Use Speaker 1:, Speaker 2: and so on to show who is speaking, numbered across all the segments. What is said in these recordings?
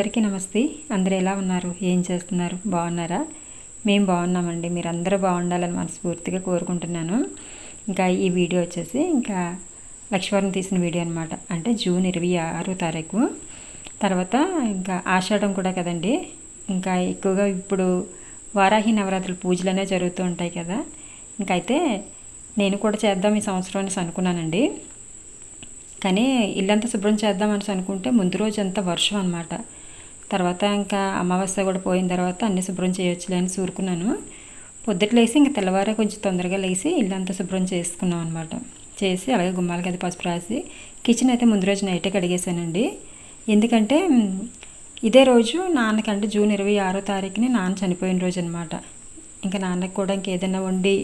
Speaker 1: అందరికీ నమస్తే. అందరు ఎలా ఉన్నారు? ఏం చేస్తున్నారు? బాగున్నారా? మేము బాగున్నామండి. మీరు అందరూ బాగుండాలని మనస్ఫూర్తిగా కోరుకుంటున్నాను. ఇంకా ఈ వీడియో వచ్చేసి ఇంకా లక్ష్మీవారం తీసిన వీడియో అనమాట అంటే జూన్ ఇరవై ఆరో తారీఖు. తర్వాత ఇంకా ఆషాఢం కూడా కదండి. ఇంకా ఎక్కువగా ఇప్పుడు వారాహి నవరాత్రుల పూజలు అనేవి జరుగుతూ ఉంటాయి కదా. ఇంకైతే నేను కూడా చేద్దాం ఈ సంవత్సరం అనేసి అనుకున్నానండి. కానీ ఇల్లంతా శుభ్రం చేద్దాం అనేసి అనుకుంటే ముందు రోజు అంతా వర్షం అనమాట తర్వాత ఇంకా అమావాస్య కూడా పోయిన తర్వాత అన్ని శుభ్రం చేయొచ్చులే అని సూరుకున్నాను. పొద్దుట లేసి ఇంకా తెల్లవారే కొంచెం తొందరగా లేచి ఇల్లంతా శుభ్రం చేసుకున్నాం అనమాట చేసి అలాగే గుమ్మాలకి అది పసుపు రాసి కిచెన్ అయితే ముందు రోజు నైటే కడిగేసానండి ఎందుకంటే ఇదే రోజు నాన్నకంటే జూన్ ఇరవై ఆరో తారీఖుని నాన్న చనిపోయిన రోజు అనమాట ఇంకా నాన్నకి కూడా ఇంకేదైనా వండి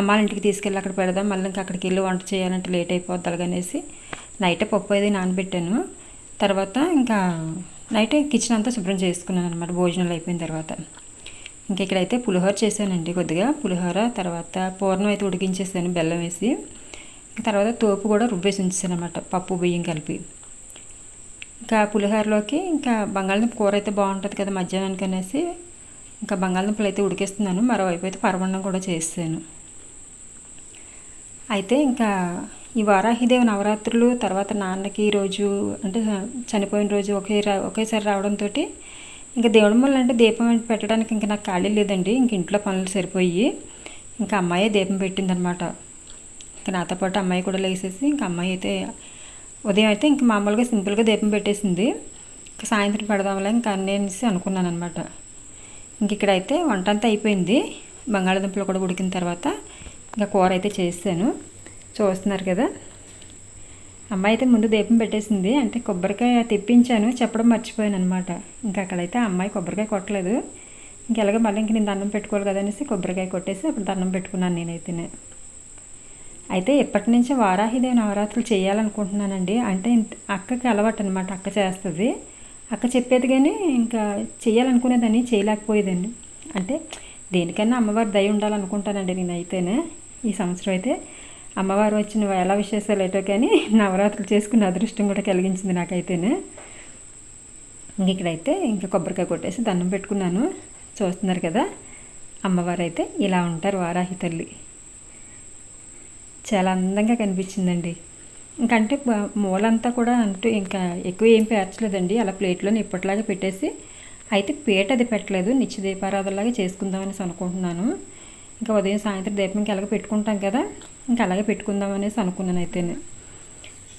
Speaker 1: అమ్మాళ్ళ ఇంటికి తీసుకెళ్ళి అక్కడ పెడదాం మళ్ళీ ఇంకా అక్కడికి వెళ్ళి వంట చేయాలంటే లేట్ అయిపోద్ది అలాగనేసి నైటే పప్పు అయితే నానబెట్టాను. తర్వాత ఇంకా నైట్ కిచెన్ అంతా శుభ్రం చేసుకున్నాను అనమాట భోజనాలు అయిపోయిన తర్వాత. ఇంకా ఇక్కడైతే పులిహోర చేశానండి కొద్దిగా. పులిహోర తర్వాత పూర్ణం అయితే ఉడికించేసాను బెల్లం వేసి. తర్వాత తోపు కూడా రుబ్బేసి ఉంచేసాను అనమాట పప్పు బియ్యం కలిపి. ఇంకా పులిహోరలోకి ఇంకా బంగాళదుంప కూర అయితే బాగుంటుంది కదా మధ్యాహ్నానికి అనేసి ఇంకా బంగాళదుంపలు అయితే ఉడికేస్తున్నాను. మరోవైపు అయితే పరమన్నం కూడా చేసాను అయితే ఇంకా ఈ వారాహిదేవి నవరాత్రులు తర్వాత నాన్నకి రోజు అంటే చనిపోయిన రోజు ఒకే రా- ఒకేసారి రావడంతో ఇంకా దేవుడి వల్ల అంటే దీపం పెట్టడానికి ఇంకా నాకు ఖాళీ లేదండి. ఇంక ఇంట్లో పనులు సరిపోయి ఇంకా అమ్మాయి దీపం పెట్టిందనమాట. ఇంకా నాతో పాటు అమ్మాయి కూడా లేసేసి ఇంకా అమ్మాయి అయితే ఉదయం అయితే ఇంక మామూలుగా సింపుల్గా దీపం పెట్టేసింది. ఇంకా సాయంత్రం పెడదాంలే ఇంకా అన్నీ అనేసి అనుకున్నాను అనమాట ఇంక ఇక్కడైతే వంట అంతా అయిపోయింది. బంగాళదుంపలు కూడా ఉడికిన తర్వాత ఇంకా కూర అయితే చేసాను చూస్తున్నారు కదా. అమ్మాయి అయితే ముందు దీపం పెట్టేసింది. అంటే కొబ్బరికాయ తెప్పించాను. చెప్పడం మర్చిపోయాను అనమాట ఇంకా అక్కడైతే అమ్మాయి కొబ్బరికాయ కొట్టలేదు. ఇంకెలాగో మళ్ళీ ఇంక నేను దండం పెట్టుకోవాలి కదా అనేసి కొబ్బరికాయ కొట్టేసి అప్పుడు దండం పెట్టుకున్నాను నేనైతేనే. అయితే ఎప్పటి నుంచో వారాహిదేవి నవరాత్రులు చేయాలనుకుంటున్నానండి. అంటే ఇంత- అక్కకి అలవాటు అనమాట అక్క చేస్తుంది. అక్క చెప్పేది కానీ ఇంకా చేయాలనుకునేదాన్ని చేయలేకపోయేదాన్ని. అంటే దేనికైనా అమ్మవారి దయ ఉండాలనుకుంటానండి నేనైతేనే ఈ సంవత్సరం అయితే. అమ్మవారు వచ్చిన ఎలా విశేషాలు ఏటో కానీ నవరాత్రులు చేసుకున్న అదృష్టం కూడా కలిగించింది నాకైతేనే. ఇంక ఇక్కడైతే ఇంకా కొబ్బరికాయ కొట్టేసి దండం పెట్టుకున్నాను. చూస్తున్నారు కదా అమ్మవారు అయితే ఇలా ఉంటారు వారాహి తల్లి. చాలా అందంగా కనిపించిందండి. ఇంకంటే మూలంతా కూడా అంటూ ఇంకా ఎక్కువ ఏం పేర్చలేదండి. అలా ప్లేట్లోనే ఇప్పటిలాగా పెట్టేసి అయితే పీట అది పెట్టలేదు. నిత్య దీపారాధనలాగా చేసుకుందామనేసి అనుకుంటున్నాను. ఇంకా ఉదయం సాయంత్రం దీపం ఇంకా అలాగే పెట్టుకుంటాం కదా ఇంకా అలాగే పెట్టుకుందాం అనేసి అనుకున్నాను అయితేనే.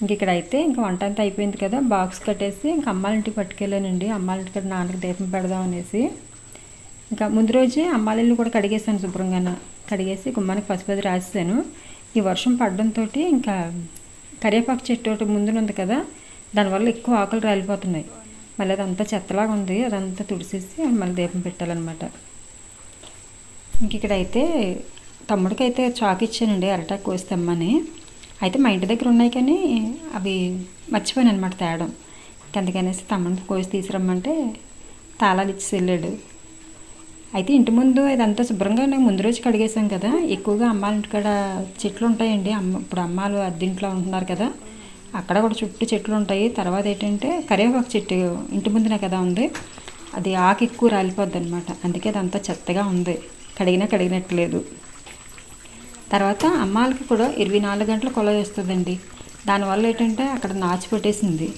Speaker 1: ఇంక ఇక్కడ అయితే ఇంకా వంట అంతా అయిపోయింది కదా బాక్స్ కట్టేసి ఇంకా అమ్మాలింటికి పట్టుకెళ్ళానండి. అమ్మాలింటికి నాన్నకి దీపం పెడదాం అనేసి. ఇంకా ముందు రోజే అమ్మాలిల్లు ఇల్లు కూడా కడిగేసాను శుభ్రంగా కడిగేసి గుమ్మానికి పసుపది రాసేసాను ఈ వర్షం పడడంతో ఇంకా కరివేపాకు చెట్టు ఒకటి ముందునుంది కదా దానివల్ల ఎక్కువ ఆకులు రాలిపోతున్నాయి. మళ్ళీ అదంతా చెత్తలాగా ఉంది అదంతా తుడిసేసి మళ్ళీ దీపం పెట్టాలన్నమాట. ఇంక ఇక్కడైతే తమ్ముడికి అయితే చాకు ఇచ్చానండి అరటాకు కోసి తెమ్మని అయితే మా ఇంటి దగ్గర ఉన్నాయి కానీ అవి మర్చిపోయాను అనమాట తేడం అందుకనేసి తమ్ముడిని కోసి తీసుకురమ్మంటే తాళాలు ఇచ్చి వెళ్ళాడు. అయితే ఇంటి ముందు ఇదంతా శుభ్రంగా నేను ముందు రోజు కడిగేసాం కదా ఎక్కువగా అమ్మాల ఇంటికాడ చెట్లు ఉంటాయండి. అమ్మ ఇప్పుడు అమ్మాలు అద్దెంట్లో ఉంటున్నారు కదా అక్కడ కూడా చుట్టూ చెట్లు ఉంటాయి. తర్వాత ఏంటంటే కరివేపాకు చెట్టు ఇంటి ముందునే కదా ఉంది. అది ఆకు ఎక్కువ రాలిపోద్ది అనమాట అందుకే అదంతా చెత్తగా ఉంది. కడిగినా కడిగినట్లేదు. తర్వాత అమ్మాలకి కూడా ఇరవై నాలుగు గంటలు కొల వేస్తుందండి. దానివల్ల ఏంటంటే అక్కడ నాచు పెట్టేసింది.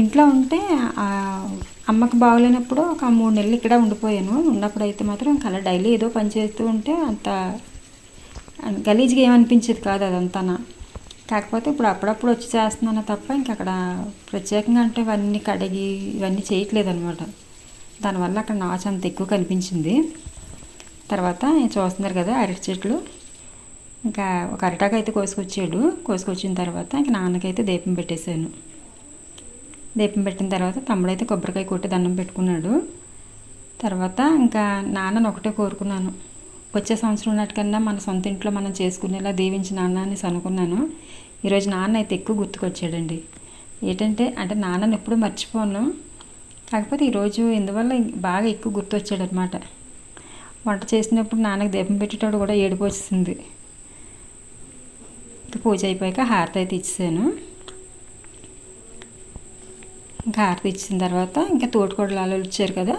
Speaker 1: ఇంట్లో ఉంటే అమ్మకు అమ్మకి బాగోలేనప్పుడు ఒక మూడు నెలలు ఇక్కడ ఉండిపోయాను. ఉన్నప్పుడు అయితే మాత్రం ఇంకా అలా డైలీ ఏదో పని చేస్తూ ఉంటే అంత గలీజ్గా ఏమనిపించేది కాదు అదంతా కాకపోతే ఇప్పుడు అప్పుడప్పుడు వచ్చి చేస్తున్నాను తప్ప ఇంక అక్కడ ప్రత్యేకంగా అంటే ఇవన్నీ కడిగి ఇవన్నీ చేయట్లేదు అనమాట దానివల్ల అక్కడ నాచు అంత ఎక్కువ కనిపించింది. తర్వాత చూస్తున్నారు కదా అరటి చెట్లు. ఇంకా ఒక అరిటాకు అయితే కోసుకొచ్చాడు. కోసుకొచ్చిన తర్వాత ఇంక నాన్నకైతే దీపం పెట్టేశాను. దీపం పెట్టిన తర్వాత తమ్ముడైతే కొబ్బరికాయ కొట్టి దండం పెట్టుకున్నాడు. తర్వాత ఇంకా నాన్నను ఒకటే కోరుకున్నాను. వచ్చే సంవత్సరం ఉన్నట్టుకన్నా మన సొంత ఇంట్లో మనం చేసుకునేలా దీవించి నాన్న అనేసి అనుకున్నాను ఈరోజు నాన్న అయితే ఎక్కువ గుర్తుకొచ్చాడండి. ఏంటంటే అంటే నాన్నని ఎప్పుడు మర్చిపోను. కాకపోతే ఈరోజు ఇందువల్ల బాగా ఎక్కువ గుర్తొచ్చాడు అనమాట వంట చేసినప్పుడు నాన్నకి దీపం పెట్టేటప్పుడు కూడా ఏడుపు పూజ అయిపోయాక హారతి అయితే ఇచ్చాను హారతి ఇచ్చిన తర్వాత ఇంకా తోటికోడలు వాళ్ళు వచ్చారు కదా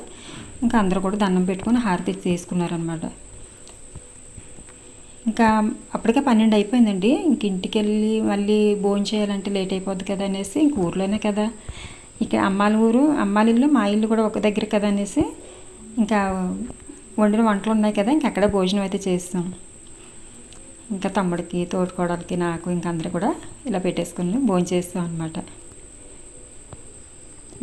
Speaker 1: ఇంకా అందరూ కూడా దండం పెట్టుకొని హారతి తీసుకున్నారనమాట ఇంకా అప్పటికే పన్నెండు అయిపోయిందండి. ఇంక ఇంటికి వెళ్ళి మళ్ళీ భోజనం చేయాలంటే లేట్ అయిపోద్ది కదా అనేసి ఇంక ఊర్లోనే కదా. ఇక అమ్మాల ఊరు అమ్మాల ఇల్లు మా ఇల్లు కూడా ఒక దగ్గర కదా అనేసి ఇంకా వండిన వంటలు ఉన్నాయి కదా ఇంక అక్కడే భోజనం అయితే చేస్తాం. ఇంకా తమ్ముడికి తోడుకోవడానికి నాకు ఇంక అందరూ కూడా ఇలా పెట్టేసుకుని భోజనం చేస్తాం అనమాట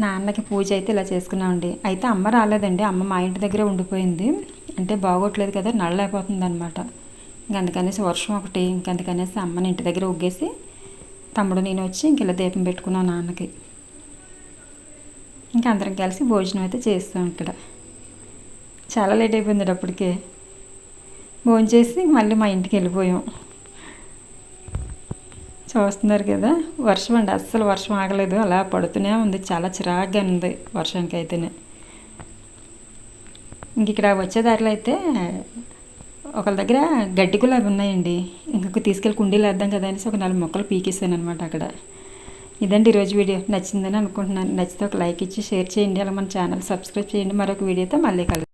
Speaker 1: నాన్నకి పూజ అయితే ఇలా చేసుకున్నామండి. అయితే అమ్మ రాలేదండి. అమ్మ మా ఇంటి దగ్గరే ఉండిపోయింది. అంటే బాగోట్లేదు కదా నడలేకపోతుంది అనమాట ఇంక అందుకనేసి వర్షం ఒకటి ఇంక అందుకనేసి అమ్మని ఇంటి దగ్గర ఉగ్గేసి తమ్ముడు నేను వచ్చి ఇంక ఇలా దీపం పెట్టుకున్నాను నాన్నకి. ఇంకా అందరం కలిసి భోజనం అయితే చేస్తాం ఇక్కడ. చాలా లేట్ అయిపోయింది అప్పటికే. భోజనం చేసి మళ్ళీ మా ఇంటికి వెళ్ళిపోయాం. చూస్తున్నారు కదా వర్షం అండి. అస్సలు వర్షం ఆగలేదు. అలా పడుతూనే ఉంది. చాలా చిరాగ్గా ఉంది వర్షానికి అయితేనే. ఇంక ఇక్కడ వచ్చే దారిలో అయితే ఒకళ్ళ దగ్గర గడ్డి గులాబీ ఉన్నాయండి. ఇంకొక తీసుకెళ్ళి కుండీలు వేద్దాం కదా అనేసి ఒక నాలుగు మొక్కలు పీకేసాను అనమాట అక్కడ. ఇదండి ఈరోజు వీడియో. నచ్చిందని అనుకుంటున్నాను. నచ్చితే ఒక లైక్ ఇచ్చి షేర్ చేయండి. అలా మన ఛానల్ సబ్స్క్రైబ్ చేయండి. మరొక వీడియోతో మళ్ళీ కలుగుతాం